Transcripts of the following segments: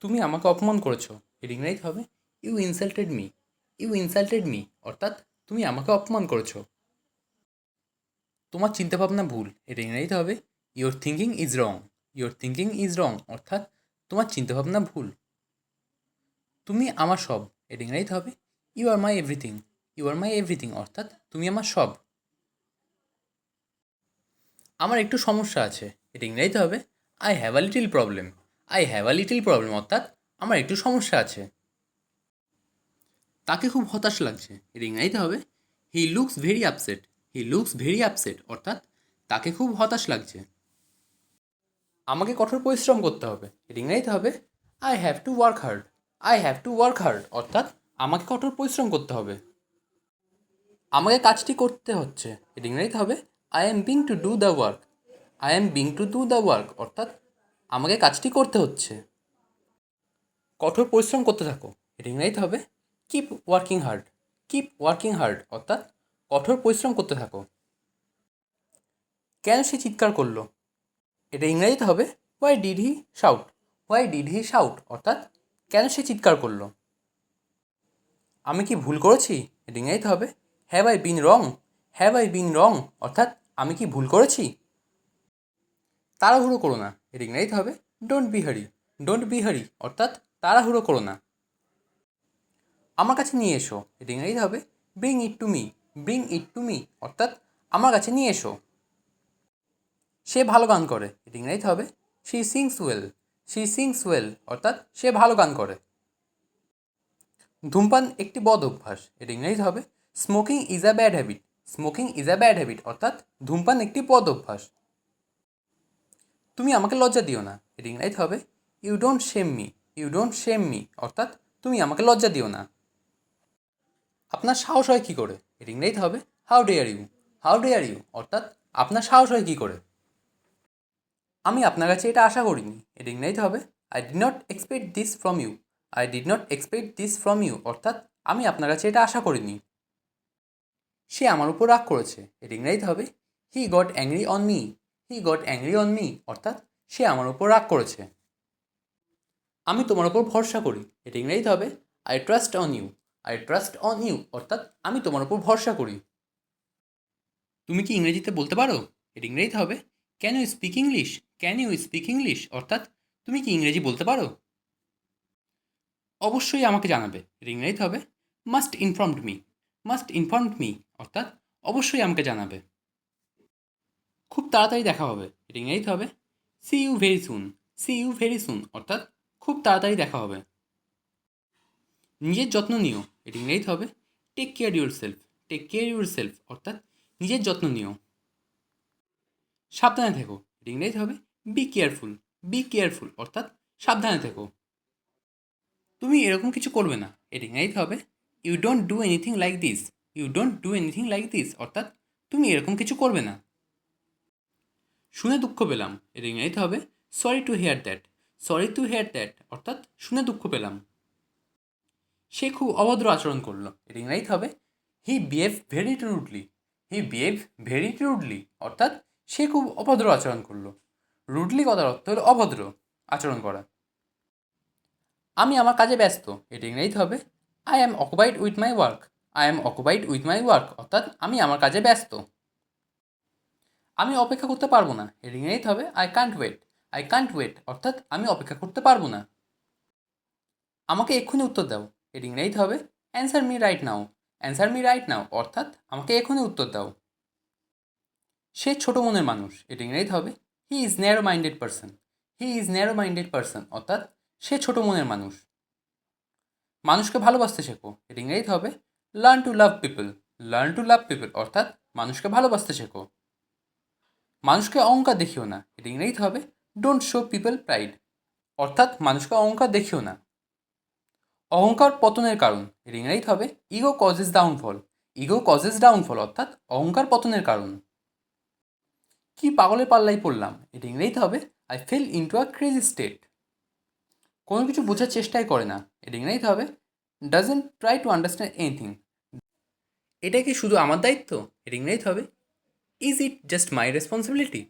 তুমি আমাকে অপমান করেছ। এর ইংরাজি হবে। You insulted me you insulted me অর্থাৎ তুমি আমাকে অপমান করেছ। তোমার চিন্তাভাবনা ভুল। এর ইংরাজিতে হবে। Your thinking is wrong your thinking is wrong অর্থাৎ তোমার চিন্তাভাবনা ভুল। তুমি আমার সব। এর ইংরাজিতে হবে। You are my everything you are my everything অর্থাৎ তুমি আমার সব। আমার একটু সমস্যা আছে। এটা ইংরাজিতে হবে। I have a little problem I have a little problem অর্থাৎ আমার একটু সমস্যা আছে। তাকে খুব হতাশ লাগছে। ইংরাজিতে হবে। He looks very upset he looks very upset অর্থাৎ তাকে খুব হতাশ লাগছে। আমাকে কঠোর পরিশ্রম করতে হবে। ইংরাজিতে হবে। I have to work hard I have to work hard অর্থাৎ আমাকে কঠোর পরিশ্রম করতে হবে। আমাকে কাজটি করতে হচ্ছে। ইংরাজিতে হবে। I am being to do the work I am being to do the work অর্থাৎ আমাকে কাজটি করতে হচ্ছে। কঠোর পরিশ্রম করতে থাকো। এর ইংরাজিতে হবে। Keep working hard keep working hard অর্থাৎ কঠোর পরিশ্রম করতে থাকো। কেন সে চিৎকার করল? এটা ইংরাজিতে হবে। Why did he shout why did he shout অর্থাৎ কেন সে চিৎকার করল? আমি কি ভুল করেছি? এটা ইংরেজিতে হবে। Have I been wrong have I been wrong অর্থাৎ আমি কি ভুল করেছি? তাড়াহুড়ো করো না। এর ইংরেজিতে হবে don't be hurry don't be hurry অর্থাৎ তাড়াহুড়ো করো না। আমার কাছে নিয়ে এসো এর ইংরেজিতে হবে bring it to me bring it to me অর্থাৎ আমার কাছে নিয়ে এসো। সে ভালো গান করে এর ইংরেজিতে হবে she sings well she sings well অর্থাৎ সে ভালো গান করে। ধূমপান একটি বদ অভ্যাস এর ইংরেজিতে হবে smoking is a bad habit smoking is a bad habit অর্থাৎ ধূমপান একটি বদ অভ্যাস। তুমি আমাকে লজ্জা দিও না। এর ইংরেজিতে হবে you don't shame me you don't shame me অর্থাৎ তুমি আমাকে লজ্জা দিও না। আপনার সাহস হয় কী করে? এর ইংরেজিতে হবে how dare you how dare you অর্থাৎ আপনার সাহস হয় কী করে? আমি আপনার কাছে এটা আশা করিনি। এর ইংরেজিতে হবে I did not expect this from you I did not expect this from you অর্থাৎ আমি আপনার কাছে এটা আশা করিনি। সে আমার উপর রাগ করেছে। এর ইংরেজিতে হবে he got angry on me he got angry on me অর্থাৎ সে আমার উপর রাগ করেছে। আমি তোমার উপর ভরসা করি। এটা ইংরেজিতে হবে I trust on you I trust on you অর্থাৎ আমি তোমার উপর ভরসা করি। তুমি কি ইংরেজিতে বলতে পারো? এটা ইংরেজিতে হবে can you speak English can you speak English অর্থাৎ, তুমি কি ইংরেজি বলতে পারো? অবশ্যই আমাকে জানাবে। এর ইংরেজিতে হবে must informed me must informed me অর্থাৎ, অবশ্যই আমাকে জানাবে। খুব তাড়াতাড়ি দেখা হবে। এর ইংরেজিতে হবে। See you very soon see you very soon অর্থাৎ খুব তাড়াতাড়ি দেখা হবে। নিজের যত্ন নিও। এর ইংরেজিতে হবে। Take care yourself take care yourself অর্থাৎ নিজের যত্ন নিও। সাবধানে থেকো। এর ইংরেজিতে হবে। বি কেয়ারফুল বি কেয়ারফুল অর্থাৎ সাবধানে থেকো। তুমি এরকম কিছু করবে না। এর ইংরেজিতে হবে। You don't do anything like this you don't do anything like this অর্থাৎ তুমি এরকম কিছু করবে না। শুনে দুঃখ পেলাম। এর ইংরেজিতে হবে sorry to hear that sorry to hear that অর্থাৎ শুনে দুঃখ পেলাম। সে খুব অভদ্র আচরণ করল। এর ইংরেজিতে হবে he behave very rudely he behave very rudely অর্থাৎ সে খুব অভদ্র আচরণ করল। রুডলি কথার অর্থ হলো অভদ্র আচরণ করা। আমি আমার কাজে ব্যস্ত। এটি ইংরেজিতে হবে I am occupied with my work I am occupied with my work অর্থাৎ আমি আমার কাজে ব্যস্ত। আমি অপেক্ষা করতে পারব না। এর ইংরেজিতে হবে I can't wait I can't wait অর্থাৎ আমি অপেক্ষা করতে পারব না। আমাকে এক্ষুনি উত্তর দাও। এর ইংরেজিতে হবে answer me right now answer me right now অর্থাৎ আমাকে এক্ষুনি উত্তর দাও। সে ছোট মনের মানুষ। এর ইংরেজিতে হবে he is narrow minded person he is narrow minded person অর্থাৎ সে ছোট মনের মানুষ। মানুষকে ভালোবাসতে শেখো। এর ইংরেজিতে হবে learn to love people learn to love people অর্থাৎ মানুষকে ভালোবাসতে শেখো। মানুষকে অহংকার দেখিও না। এর ইংরেজিতে হবে ডোন্ট শো পিপল প্রাইড অর্থাৎ মানুষকে অহংকার দেখিও না। অহংকার পতনের কারণ এর ইংরেজিতে হবে ego causes downfall ego causes downfall অর্থাৎ অহংকার পতনের কারণ। কি পাগলের পাল্লাই পড়লাম? এটা ইংরেজিতে হবে I fell into a crazy state কোনো কিছু বোঝার চেষ্টাই করে না। এটা ইংরেজিতে হবে doesn't try to understand anything এটা কি শুধু আমার দায়িত্ব? এটা ইংরেজিতে হবে is it just my responsibility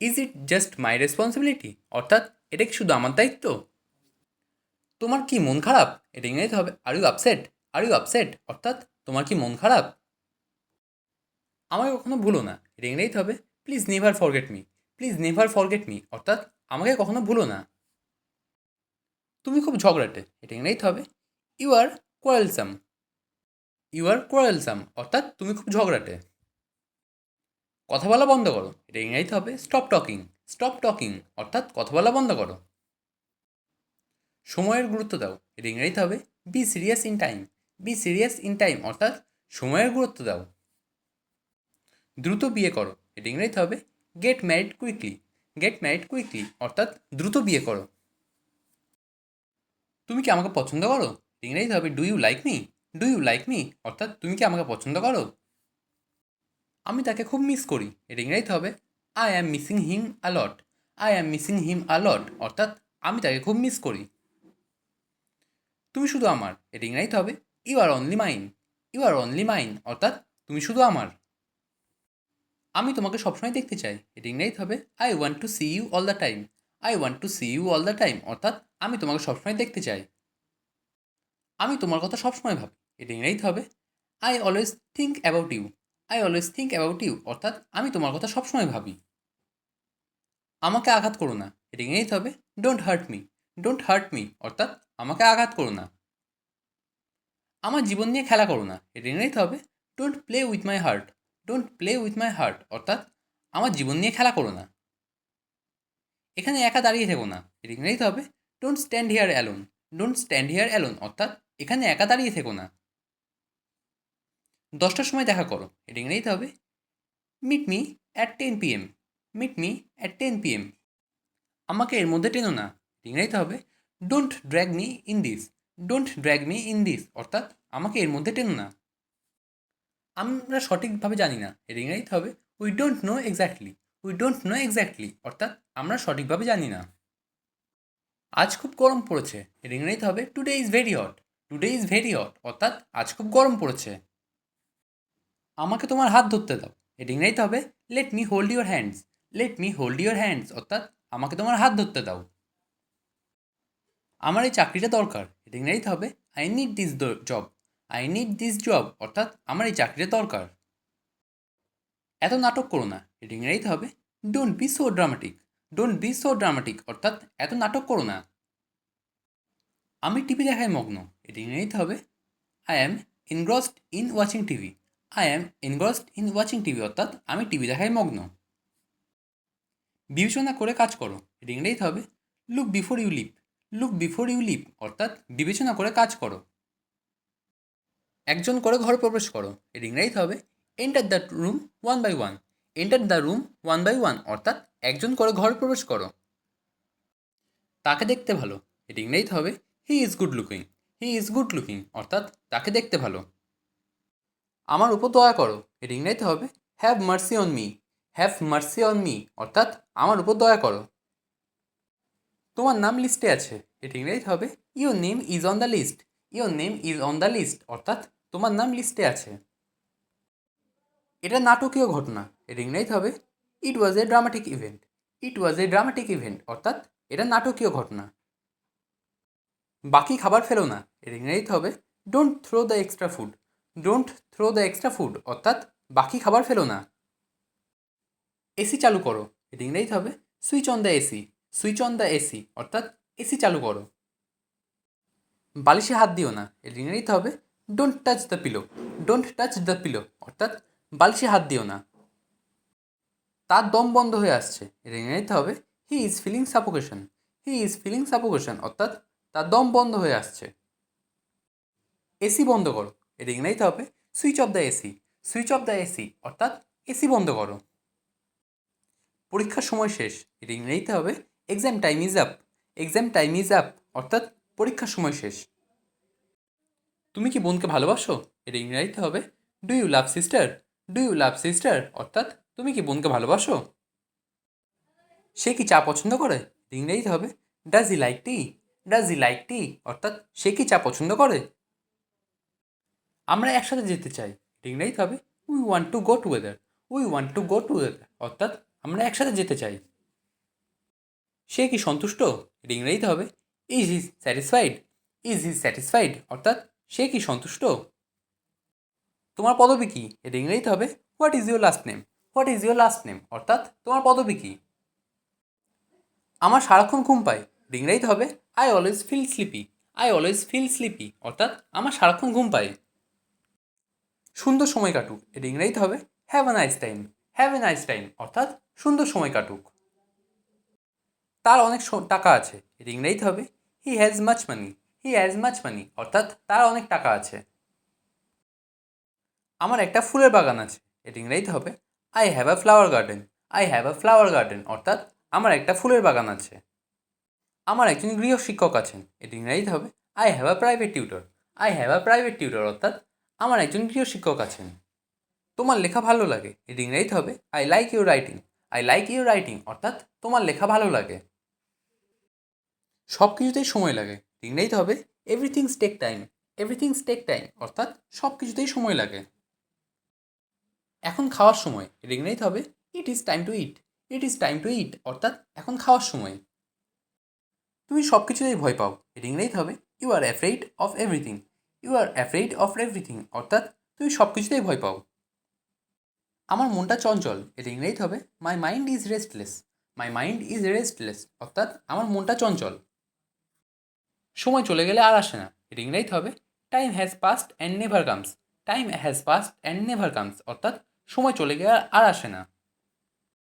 is it just my responsibility অর্থাৎ, এটা কি শুধু আমার দায়িত্ব? তোমার কি মন খারাপ? এটা ইংরেজিতে হবে। Are you upset are you upset অর্থাৎ, তোমার কি মন খারাপ? আমাকে কখনো ভুলো না। এটা ইংরেজিতে হবে। Please never forget me please never forget me অর্থাৎ, আমাকে কখনো ভুলো না। তুমি খুব ঝগড়াটে। এটা ইংরেজিতে হবে। ইউ আর কোয়ারেলসাম ইউ আর কোয়ারেলসাম অর্থাৎ, তুমি খুব ঝগড়াটে। কথা বলা বন্ধ করো। এটা ইংরেজিতে হবে স্টপ টকিং স্টপ টকিং অর্থাৎ কথা বলা বন্ধ করো। সময়ের গুরুত্ব দাও। এটা ইংরেজিতে হবে be serious in time be serious in time অর্থাৎ সময়ের গুরুত্ব দাও। দ্রুত বিয়ে করো। এটা ইংরেজিতে হবে get married quickly get married quickly অর্থাৎ দ্রুত বিয়ে করো। তুমি কি আমাকে পছন্দ করো? ইংরেজিতে হবে do you like me do you like me অর্থাৎ তুমি কি আমাকে পছন্দ করো? আমি তাকে খুব মিস করি। এটা ইংরেজিতে হবে I am missing him a lot I am missing him a lot অর্থাৎ আমি তাকে খুব মিস করি। তুমি শুধু আমার। এটা ইংরেজিতে হবে you are only mine you are only mine অর্থাৎ তুমি শুধু আমার। আমি তোমাকে সবসময় দেখতে চাই। এটা ইংরেজিতে হবে I want to see you all the time I want to see you all the time অর্থাৎ আমি তোমাকে সবসময় দেখতে চাই। আমি তোমার কথা সবসময় ভাবি। এটা ইংরেজিতে হবে I always think about you I always think about you অর্থাৎ আমি তোমার কথা সবসময় ভাবি। আমাকে আঘাত করো না। এটা ইংরেজিতে হবে don't hurt me don't hurt me অর্থাৎ আমাকে আঘাত করো না। আমার জীবন নিয়ে খেলা করো না। এটা ইংরেজিতে হবে don't play with my heart don't play with my heart অর্থাৎ আমার জীবন নিয়ে খেলা করো না। এখানে একা দাঁড়িয়ে থেকো না। এটা ইংরেজিতে হবে don't stand here alone don't stand here alone অর্থাৎ এখানে একা দাঁড়িয়ে থেকো না। দশটার সময় দেখা করো। এটা ইংরেজিতে হবে। Meet me at ten PM meet me at ten PM আমাকে এর মধ্যে টেনো না। ইংরেজিতে হবে। Don't drag me in this don't drag me in this অর্থাৎ আমাকে এর মধ্যে টেনো না। আমরা সঠিকভাবে জানি না। এর ইংরেজিতে হবে। We don't know exactly we don't know exactly অর্থাৎ আমরা সঠিকভাবে জানি না। আজ খুব গরম পড়েছে। এর ইংরেজিতে হবে। Today is very hot today is very hot অর্থাৎ আজ খুব গরম পড়েছে। আমাকে তোমার হাত ধরতে দাও। এর ইংরেজিতে হবে let me hold your hands let me hold your hands অর্থাৎ আমাকে তোমার হাত ধরতে দাও। আমার এই চাকরিটা দরকার। এটা ইংরেজিতে হবে I need this job I need this job অর্থাৎ আমার এই চাকরিটা দরকার। এত নাটক করো না। এটা ইংরেজিতে হবে don't be so dramatic don't be so dramatic অর্থাৎ এত নাটক করো না। আমি টিভি দেখায় মগ্ন। এটা ইংরেজিতে হবে I am engrossed in watching TV I am engrossed in watching TV অর্থাৎ আমি টিভি দেখায় মগ্ন। বিবেচনা করে কাজ করো। ইংরেজিতে হবে look before you leap look before you leap অর্থাৎ বিবেচনা করে কাজ করো। একজন করে ঘরে প্রবেশ করো। এর ইংরেজিতে হবে enter the room one by one enter the room one by one অর্থাৎ একজন করে ঘরে প্রবেশ করো। তাকে দেখতে ভালো। এর ইংরেজিতে হবে he is good looking he is good looking অর্থাৎ তাকে দেখতে ভালো। আমার উপর দয়া করো। এর ইংরেজিতে হবে have mercy on me have mercy on me অর্থাৎ, আমার উপর দয়া করো। তোমার নাম লিস্টে আছে। এটি ইংরেজিতে হবে your name is on the list your name is on the list অর্থাৎ, তোমার নাম লিস্টে আছে। এটা নাটকীয় ঘটনা। এর ইংরেজিতে হবে it was a dramatic event it was a dramatic event অর্থাৎ, এটা নাটকীয় ঘটনা। বাকি খাবার ফেলো না। এর ইংরেজিতে হবে don't throw the extra food don't throw the extra food অর্থাৎ বাকি খাবার ফেলো না। এসি চালু করো। এর ইংরেজিতে হবে switch on the AC switch on the AC অর্থাৎ এসি চালু করো। বালিশে হাত দিও না। এর ইংরেজিতে হবে don't touch the pillow don't touch the pillow অর্থাৎ বালিশে হাত দিও না। তার দম বন্ধ হয়ে আসছে। এর ইংরেজিতে হবে he is feeling suffocation he is feeling suffocation অর্থাৎ তার দম বন্ধ হয়ে আসছে। এসি বন্ধ করো। এর ইংরেজিতে হবে, switch off the AC. Switch off the AC, অর্থাৎ এসি বন্ধ করো। পরীক্ষার সময় শেষ এর ইংরেজিতে হবে exam time is up exam time is up অর্থাৎ পরীক্ষার সময় শেষ। তুমি কি বোনকে ভালোবাসো? এর ইংরেজিতে হবে do you love sister do you love sister অর্থাৎ তুমি কি বোনকে ভালোবাসো? সে কি চা পছন্দ করে? ইংরেজিতে হবে does he like tea does he like tea অর্থাৎ সে কি চা পছন্দ করে? আমরা একসাথে যেতে চাই এর ইংরেজিতে হবে we want to go together we want to go together অর্থাৎ আমরা একসাথে যেতে চাই। সে কি সন্তুষ্ট? এর ইংরেজিতে হবে is is satisfied is is satisfied অর্থাৎ সে কি সন্তুষ্ট? তোমার পদবি কি? এটা ইংরেজিতে হবে what is your last name what is your last name অর্থাৎ তোমার পদবি কি? আমার সারাক্ষণ ঘুম পায়। ইংরেজিতে হবে I always feel sleepy I always feel sleepy অর্থাৎ আমার সারাক্ষণ ঘুম পায়। সুন্দর সময় কাটুক। এটা ইংরেজিতে হবে have a nice time have a nice time অর্থাৎ সুন্দর সময় কাটুক। তার অনেক টাকা আছে। এটা ইংরেজিতে হবে he has much money he has much money অর্থাৎ তার অনেক টাকা আছে। আমার একটা ফুলের বাগান আছে। এটা ইংরেজিতে হবে I have a flower garden I have a flower garden অর্থাৎ আমার একটা ফুলের বাগান আছে। আমার একজন গৃহ শিক্ষক আছেন। এটা ইংরেজিতে হবে I have a private tutor I have a private tutor অর্থাৎ আমার একজন প্রিয় শিক্ষক আছেন। তোমার লেখা ভালো লাগে ইংরেজিতে হবে। I like your writing I like your writing অর্থাৎ তোমার লেখা ভালো লাগে। সব কিছুতেই সময় লাগে। ইংরেজিতে হবে। Everything's take time everything's take time অর্থাৎ সব কিছুতেই সময় লাগে। এখন খাওয়ার সময়। ইংরেজিতে হবে। It is time to eat it is time to eat অর্থাৎ এখন খাওয়ার সময়। তুমি সব কিছুতেই ভয় পাও। ইংরেজিতে হবে। You are afraid of everything you are afraid of everything অর্থাৎ তুমি সব কিছুতেই ভয় পাও। আমার মনটা চঞ্চল, এটা ইংরেজিতে হবে my mind is restless my mind is restless অর্থাৎ আমার মনটা চঞ্চল। সময় চলে গেলে আর আসে না, এটা ইংরেজিতে হবে time has passed and never comes time has passed and never comes অর্থাৎ সময় চলে গেলে আর আসে না।